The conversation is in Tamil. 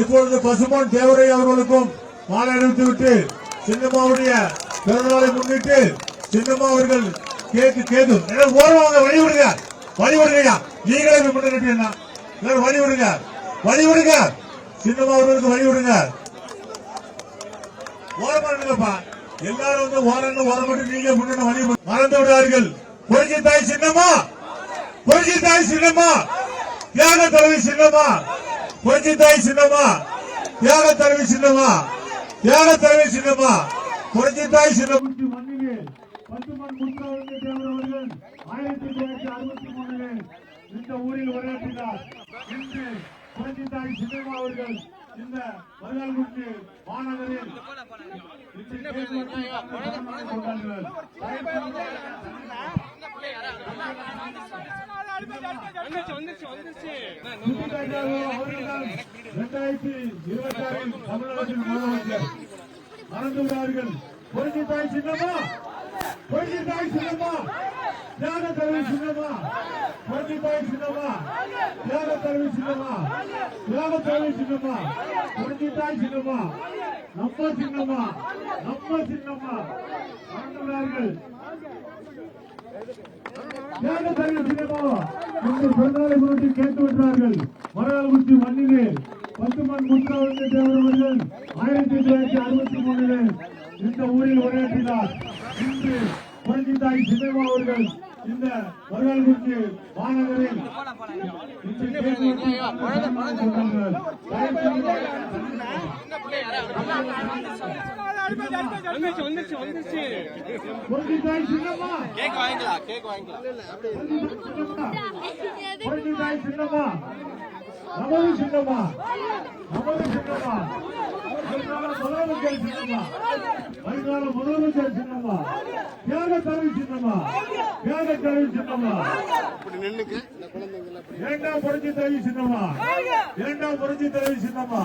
இப்பொழுது பசுமான் தேவரை அவர்களுக்கும் மாலை அணிவித்து விட்டு சின்னம்மாவுடைய பிறந்தநாளை முன்னிட்டு சின்னம்மா அவர்கள் கேக்கு கேது. ஓரமாக வழி விடுங்க. விடுங்கய்யா நீங்களே இப்படி வழிவிடுங்க என்ன வழி விடுங்க. வழி விடுங்க. சின்னம்மா அவர்களுக்கு வழி விடுங்க. எல்லாரும் வந்து ஓரன்னு ஓரமாட்டு நீங்க முன்னாடி வழி மறந்து விடார்கள் புரட்சி தாய் சின்னம்மா. புரட்சி தாய் சின்னம்மா. தியாக தலைவி சின்னம்மா. பொறிச்சி தாய் சின்னம்மா தியாக தலைவி சின்னம்மா தியாக தலைவி சின்னம்மா பொறிச்சி தாய் சின்னம்மா மண்ணிலே பத்து மண் ஆயிரத்தி தொள்ளாயிரத்தி அறுபத்தி இந்த ஊரில் உரையாற்றினார் இன்று சின்னம்மா அவர்கள் இந்த மாநகரில் இரண்டாயிரத்தி இருபத்தி ஆறில் தமிழ்நாட்டின் முதலமைச்சர் மறந்து விடார்கள் புரட்சி தாய் சின்னம்மா புரட்சி தாய் சின்னம்மா தியாக தலைவி சின்னம்மா. புரட்சி தாய் சின்னம்மா தியாக தலைவி சின்னம்மா தியாக தலைவி சின்னம்மா புரட்சி தாய் சின்னம்மா நம்ம சின்னம்மா நம்ம சின்னம்மா மறந்து விடார்கள் தியாக தலைவி சின்னம்மா பிறந்தநாளை முன்னிட்டு கேட்டு விட்டார்கள் மரகால்குச்சி மண்ணிலே பத்து மண் முத்தாவுக்கு ஆயிரத்தி தொள்ளாயிரத்தி அறுபத்தி மூணிலே இந்த ஊரில் உரையாற்றினார் இன்று புரட்சி தாய் சின்னம்மா அவர்கள் இந்த மரகால்குச்சி மாநகரில் இன்று கேக்கு வெட்டி கொண்டாடுகிறார். வந்துச்சு வந்துச்சு வந்துச்சு புரட்சி தாய் சின்னம்மா கேக் வாங்கிக்கலாம் கேக் வாங்கிக்கலாம். சின்னம்மா. நமது சின்னம்மா. நமது சின்னம்மா. முதலமைச்சர் சின்னம்மா. வருங்கால முதலமைச்சர் சின்னம்மா. தியாக தலைவி சின்னம்மா. தியாக தலைவி சின்னம்மா. இரண்டாம் புரட்சி தலைவி சின்னம்மா இரண்டாம் புரட்சி தலைவி சின்னம்மா.